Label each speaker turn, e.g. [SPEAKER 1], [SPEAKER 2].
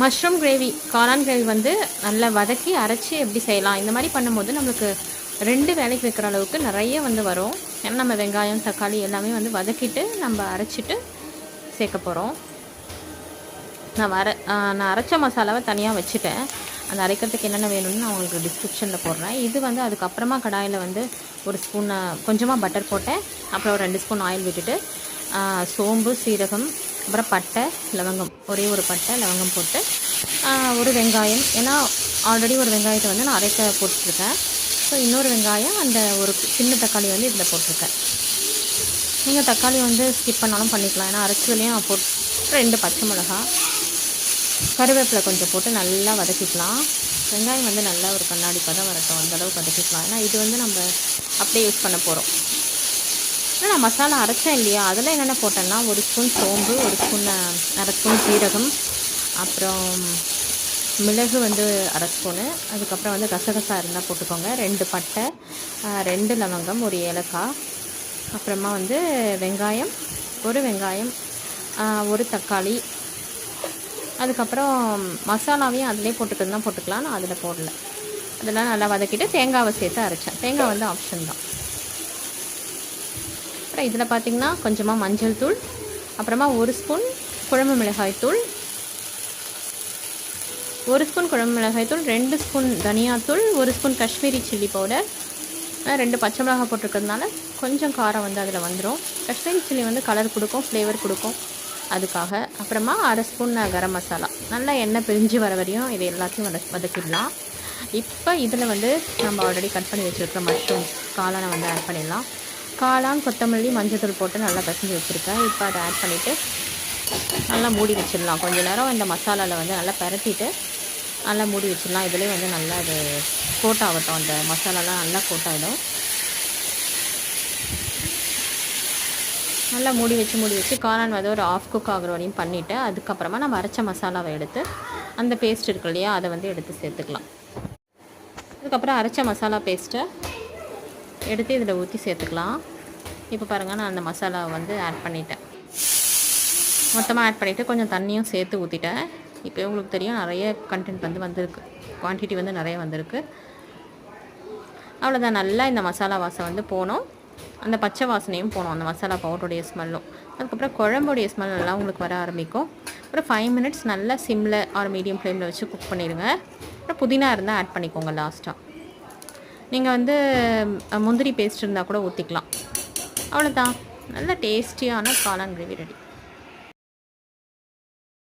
[SPEAKER 1] Mushroom gravy காளான் gravy வந்து நல்லா வதக்கி அரைச்சி எப்படி செய்யலாம்? இந்த மாதிரி பண்ணும்போது நம்மளுக்கு ரெண்டு வேலைக்கு வைக்கிற அளவுக்கு நிறைய வந்து வரும். ஏன்னா நம்ம வெங்காயம் தக்காளி எல்லாமே வந்து வதக்கிட்டு நம்ம அரைச்சிட்டு சேர்க்க போகிறோம் நான் வர நான் அரைச்ச மசாலாவை தனியாக வச்சுட்டேன். அந்த அரைக்கிறதுக்கு என்னென்ன வேணும்னு நான் உங்களுக்கு டிஸ்கிரிப்ஷனில் போடுறேன். இது வந்து அதுக்கப்புறமா கடாயில் வந்து ஒரு ஸ்பூனை கொஞ்சமாக பட்டர் போட்டேன். அப்புறம் ஒரு ரெண்டு ஸ்பூன் ஆயில் விட்டுட்டு சோம்பு சீரகம் அப்புறம் பட்டை லவங்கம். ஒரே ஒரு பட்டை லவங்கம் போட்டு ஒரு வெங்காயம். ஏன்னா ஆல்ரெடி ஒரு வெங்காயத்தை வந்து நான் அரைக்க போட்டுருக்கேன் ஸோ இன்னொரு வெங்காயம் அந்த ஒரு சின்ன தக்காளி வந்து இதில் போட்டிருக்கேன். நீங்கள் தக்காளி வந்து ஸ்கிப் பண்ணாலும் பண்ணிக்கலாம். ஏன்னா அரைச்சதுலேயும் போட்டு ரெண்டு பச்சை மிளகா கருவேப்பிலை கொஞ்சம் போட்டு நல்லா வதக்கிக்கலாம். வெங்காயம் வந்து நல்லா ஒரு கண்ணாடி பதம் வரட்டும். அந்தளவுக்கு வதக்கிக்கலாம். ஏன்னா இது வந்து நம்ம அப்படியே யூஸ் பண்ண போகிறோம் ஆனால் நான் மசாலா அரைச்சேன் இல்லையா? அதில் என்னென்ன போட்டேன்னா ஒரு ஸ்பூன் சோம்பு ஒரு ஸ்பூன் அரை ஸ்பூன் சீரகம் அப்புறம் மிளகு வந்து அரை ஸ்பூனு அதுக்கப்புறம் வந்து கசகசா இருந்தால் போட்டுக்கோங்க. ரெண்டு பட்டை ரெண்டு லவங்கம் ஒரு ஏலக்காய். அப்புறமா வந்து வெங்காயம் ஒரு வெங்காயம் ஒரு தக்காளி. அதுக்கப்புறம் மசாலாவையும் அதிலே போட்டுக்கிறதுனா போட்டுக்கலாம் நான் அதில் போடல. அதெல்லாம் நல்லா வதக்கிட்டு தேங்காவை சேர்த்து அரைச்சேன். தேங்காய் வந்து ஆப்ஷன் தான். அப்புறம் இதில் பார்த்தீங்கன்னா கொஞ்சமாக மஞ்சள் தூள் அப்புறமா ஒரு ஸ்பூன் குழம்பு மிளகாய் தூள் ஒரு ஸ்பூன் குழம்பு மிளகாய் தூள் ரெண்டு ஸ்பூன் தனியாத்தூள் ஒரு ஸ்பூன் காஷ்மீரி சில்லி பவுடர் ரெண்டு பச்சை மிளகாய் போட்டிருக்கிறதுனால கொஞ்சம் காரம் வந்து அதில் வந்துடும் காஷ்மீரி சில்லி வந்து கலர் கொடுக்கும் ஃப்ளேவர் கொடுக்கும். அதுக்காக அப்புறமா அரை ஸ்பூன் கரம் மசாலா. நல்லா எண்ணெய் பிரிஞ்சு வர வரையும் இது எல்லாத்தையும் வத வதக்கிடலாம். இப்போ இதில் வந்து நம்ம ஆல்ரெடி கட் பண்ணி வச்சுருக்கிற மஷ்ரூம் காளானை வந்து ஆட் பண்ணிடலாம். காளான் கொத்தமல்லி மஞ்சள் போட்டு நல்லா பசஞ்சு வச்சுருக்கேன். இப்போ அதை ஆட் பண்ணிவிட்டு நல்லா மூடி வச்சிடலாம். கொஞ்ச நேரம் இந்த மசாலாவில் வந்து நல்லா பரட்டிட்டு நல்லா மூடி வச்சிடலாம். இதுலேயே வந்து நல்லா அது கோட் ஆகட்டும் அந்த மசாலாலாம் நல்லா கோட் ஆகிடும் நல்லா மூடி வச்சு மூடி வச்சு காளான் வந்து ஒரு ஆஃப் குக் ஆகிற வரையும் பண்ணிவிட்டு அதுக்கப்புறமா நம்ம அரைச்ச மசாலாவை எடுத்து அந்த பேஸ்ட் இருக்கு இல்லையா அதை வந்து எடுத்து சேர்த்துக்கலாம். அதுக்கப்புறம் அரைச்ச மசாலா பேஸ்ட்டை எடுத்து இதில் ஊற்றி சேர்த்துக்கலாம். இப்போ பாருங்கள் நான் அந்த மசாலாவை வந்து ஆட் பண்ணிட்டேன். மொத்தமாக ஆட் பண்ணிவிட்டு கொஞ்சம் தண்ணியும் சேர்த்து ஊற்றிட்டேன் இப்போ உங்களுக்கு தெரியும் நிறைய கண்டென்ட் வந்து வந்திருக்கு. குவான்டிட்டி வந்து நிறைய வந்திருக்கு. அவ்வளோதான் நல்லா இந்த மசாலா வாசம் வந்து போகணும் அந்த பச்சை வாசனையும் போகணும் அந்த மசாலா பவுடருடைய ஸ்மெல்லும் அதுக்கப்புறம் குழம்புடைய ஸ்மெல் நல்லா உங்களுக்கு வர ஆரம்பிக்கும். அப்புறம் ஃபைவ் மினிட்ஸ் நல்லா சிம்மில் ஆர் மீடியம் ஃப்ளேமில் வச்சு குக் பண்ணிடுங்க. அப்புறம் புதினா இருந்தால் ஆட் பண்ணிக்கோங்க லாஸ்ட்டாக நீங்கள் வந்து முந்திரி பேஸ்ட் இருந்தால் கூட ஊற்றிக்கலாம் அவ்வளோதான் நல்ல டேஸ்டியான காளான் கிரேவி ரெடி